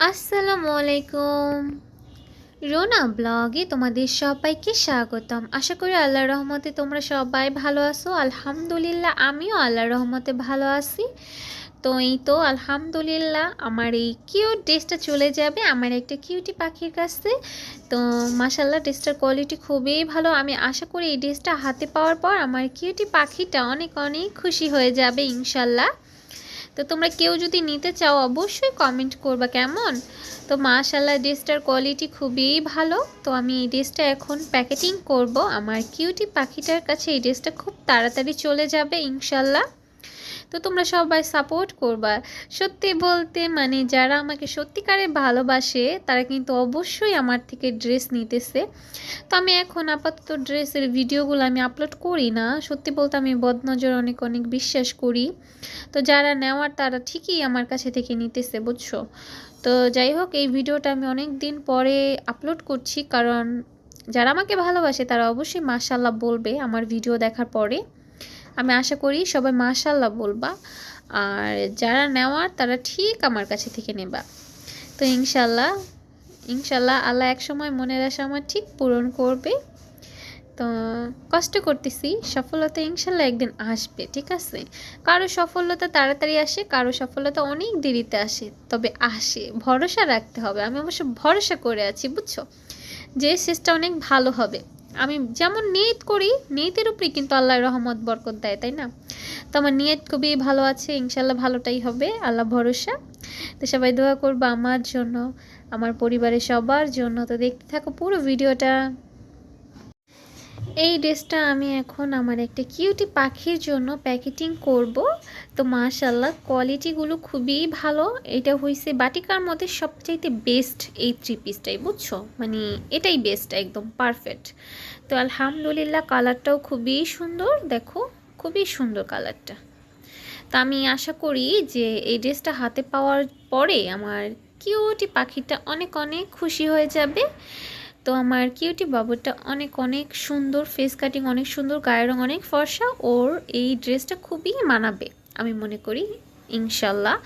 আসসালামু আলাইকুম। রোনা ব্লগে তোমাদের সবাইকে স্বাগতম। আশা করি আল্লাহর রহমতে তোমরা সবাই ভালো আছো। আলহামদুলিল্লাহ, আমিও আল্লাহর রহমতে ভালো আছি। তো এই তো, আলহামদুলিল্লাহ, আমার এই কিউট ড্রেসটা চলে যাবে আমার একটা কিউটি পাখির কাছে। তো মাসাল্লাহ ড্রেসটার কোয়ালিটি খুবই ভালো। আমি আশা করি এই ড্রেসটা হাতে পাওয়ার পর আমার কিউটি পাখিটা অনেক অনেক খুশি হয়ে যাবে ইনশাল্লাহ তো তোমরা কেউ যদি নিতে চাও, অবশ্যই কমেন্ট করবা, কেমন? তো মাশাল্লাহ ড্রেসটার কোয়ালিটি খুবই ভালো। তো আমি এই ড্রেসটা এখন প্যাকেটিং করব। আমার কিউটি পাখিটার কাছে এই ড্রেসটা খুব তাড়াতাড়ি চলে যাবে ইনশাল্লাহ তো তোমরা সবাই সাপোর্ট করবা। সত্যি বলতে মানে যারা আমাকে সত্যিকারে ভালোবাসে, তারা কিন্তু অবশ্যই আমার থেকে ড্রেস নিতেছে। তো আমি এখন আপাতত ড্রেসের ভিডিওগুলো আমি আপলোড করি না। সত্যি বলতে আমি বদনজর অনেক অনেক বিশ্বাস করি। তো যারা নেওয়ার, তারা ঠিকই আমার কাছে থেকে নিতেছে, বুঝছ? তো যাই হোক, এই ভিডিওটা আমি অনেক দিন পরে আপলোড করছি। কারণ যারা আমাকে ভালোবাসে, তারা অবশ্যই মাশাল্লাহ বলবে আমার ভিডিও দেখার পরে। আমি আশা করি সবাই মাশাল্লাহ বলবা। আর যারা নেওয়ার, তারা ঠিক আমার কাছে থেকে নেবা। তো ইনশাল্লাহ ইনশাল্লাহ আল্লাহ একসময় মনের আশা আমার ঠিক পূরণ করবে। তো কষ্ট করতেছি, সফলতা ইনশাল্লাহ একদিন আসবে, ঠিক আছে? কারও সফলতা তাড়াতাড়ি আসে, কারও সফলতা অনেক দেরিতে আসে, তবে আসে। ভরসা রাখতে হবে। আমি অবশ্য ভরসা করে আছি, বুঝছ? যে শেষটা অনেক ভালো হবে। আমি যেমন নিয়ত করি, নিয়তের উপরেই কিন্তু আল্লাহ রহমত, বরকত দেয়, তাই না? তো আমার নিয়ত খুবই ভালো আছে ইনশাল্লাহ ভালোটাই হবে, আল্লাহ ভরসা। তো সবাই দোয়া করব আমার জন্য, আমার পরিবারের সবার জন্য। তো দেখতে থাকো পুরো ভিডিওটা। এই ড্রেসটা আমি এখন আমার একটা কিউটি পাখির জন্য প্যাকেটিং করব। তো মাশাল্লাহ কোয়ালিটিগুলো খুবই ভালো। এটা হয়েছে বাটিকার মধ্যে সবচাইতে বেস্ট এই থ্রি পিসটাই বুঝছ? মানে এটাই বেস্ট একদম পারফেক্ট তো আলহামদুলিল্লাহ কালারটাও খুবই সুন্দর, দেখো, খুবই সুন্দর কালারটা তো আমি আশা করি যে এই ড্রেসটা হাতে পাওয়ার পরে আমার কিউটি পাখিটা অনেক অনেক খুশি হয়ে যাবে। তো আমার কিউটি বাবুটা অনেক অনেক সুন্দর ফেস কাটিং অনেক সুন্দর, গায়ের রং অনেক ফর্সা, ওর এই ড্রেসটা খুবই মানাবে, আমি মনে করি, ইনশাল্লাহ।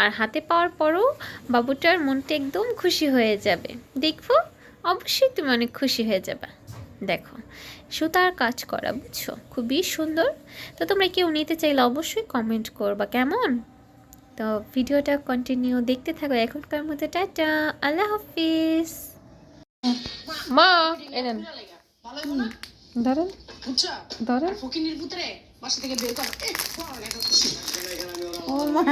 আর হাতে পাওয়ার পরও বাবুটার মনটা একদম খুশি হয়ে যাবে। দেখব, অবশ্যই তুমি অনেক খুশি হয়ে যাবে। দেখো, সুতার কাজ করা, বুঝছ? খুবই সুন্দর। তো তোমরা কেউ নিতে চাইলে অবশ্যই কমেন্ট করবা কেমন? তো ভিডিওটা কন্টিনিউ দেখতে থাকো এখনকার মধ্যে টাটা, আল্লাহ হাফিজ। মা এনেন ধরেন ধরেন। ফকিনির পুত্রে বাসা থেকে বের কর। ও মা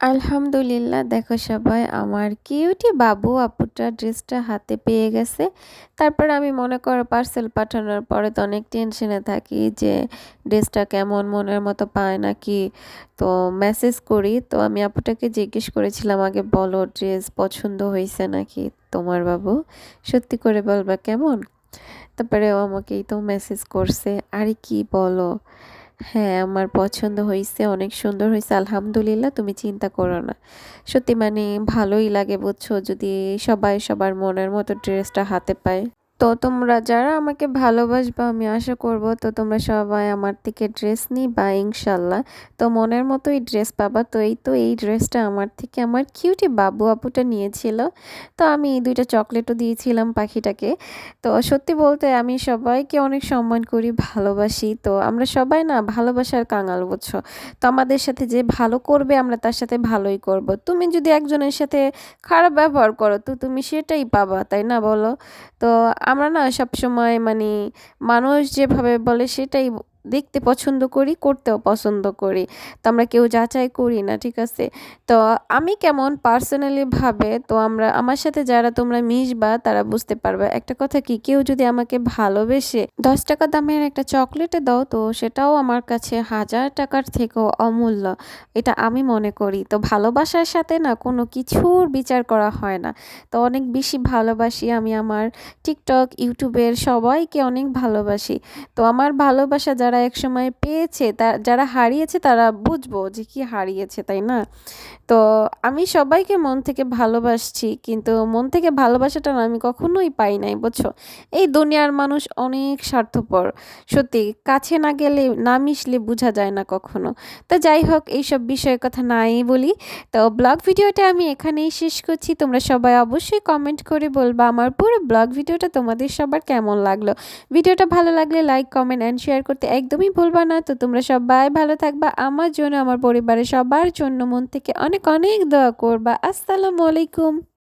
আলহামদুলিল্লাহ, দেখো সবাই, আমার কিউটি বাবু আপুটা ড্রেসটা হাতে পেয়ে গেছে। তারপর আমি মনে করো পার্সেল পাঠানোর পরে তো অনেক টেনশনে থাকি যে ড্রেসটা কেমন, মনের মতো পায় নাকি তো মেসেজ করি, তো আমি আপুটাকে জিজ্ঞেস করেছিলাম, আগে বলো ড্রেস পছন্দ হয়েছে নাকি তোমার বাবু? সত্যি করে বলবা, কেমন? তারপরে ও আমাকেই তো মেসেজ করছে, আরে কি বলো? হ্যাঁ আমার পছন্দ হয়েছে অনেক সুন্দর হয়েছে আলহামদুলিল্লাহ, তুমি চিন্তা করো না। সত্যি মানে ভালোই লাগে বুঝছ, যদি সবাই সবার মনের মতো ড্রেসটা হাতে পায়। তো তোমরা যারা আমাকে ভালোবাসবা, আমি আশা করব তো তোমরা সবাই আমার থেকে ড্রেস নিবা ইনশাল্লাহ। তো মনের মতো এই ড্রেস পাবা। তো এই তো এই ড্রেসটা আমার থেকে আমার কিউটি বাবু আপুটা নিয়েছিল। তো আমি এই দুইটা চকলেটও দিয়েছিলাম পাখিটাকে। তো সত্যি বলতে আমি সবাইকে অনেক সম্মান করি, ভালোবাসি। তো আমরা সবাই না ভালোবাসার কাঙাল বুঝছ। তো আমাদের সাথে যে ভালো করবে, আমরা তার সাথে ভালোই করব। তুমি যদি একজনের সাথে খারাপ ব্যবহার করো, তো তুমি সেটাই পাবা, তাই না বলো? তো আমরা না সব সময় মানে মানুষ যেভাবে বলে সেটাই দেখতে পছন্দ করি, করতেও পছন্দ করি। তো আমরা কেউ যাচাই করি না, ঠিক আছে? তো আমি কেমন পার্সোনালি ভাবে, তো আমরা, আমার সাথে যারা তোমরা মিশবা, তারা বুঝতে পারবে। একটা কথা কি, কেউ যদি আমাকে ভালোবেসে দশ টাকা দামের একটা চকলেটে দাও, তো সেটাও আমার কাছে হাজার টাকার থেকেও অমূল্য। এটা আমি মনে করি। তো ভালোবাসার সাথে না কোনো কিছুর বিচার করা হয় না। তো অনেক বেশি ভালোবাসি আমি আমার টিকটক ইউটিউবের সবাইকে অনেক ভালোবাসি। তো আমার ভালোবাসা যারা যারা একসময় পেয়েছে, তা, যারা হারিয়েছে তারা বুঝব যে কি হারিয়েছে, তাই না? তো আমি সবাইকে মন থেকে ভালোবাসছি, কিন্তু মন থেকে ভালোবাসাটা আমি কখনোই পাই নাই, বুঝছ? এই দুনিয়ার মানুষ অনেক স্বার্থপর, সত্যি কাছে না গেলে, না মিশলে বোঝা যায় না কখনো। তো যাই হোক, এইসব বিষয়ের কথা নাই বলি। তো ব্লগ ভিডিওটা আমি এখানেই শেষ করছি, তোমরা সবাই অবশ্যই কমেন্ট করে বলবা আমার পুরো ব্লগ ভিডিওটা তোমাদের সবার কেমন লাগল। ভিডিওটা ভালো লাগলে লাইক কমেন্ট অ্যান্ড শেয়ার করতে একদমই ভুলবা না। তো তোমরা সবাই ভালো থাকবা। আমার জন্য, আমার পরিবারের সবার জন্য মন থেকে অনেক অনেক দোয়া করবা। আসসালামু আলাইকুম।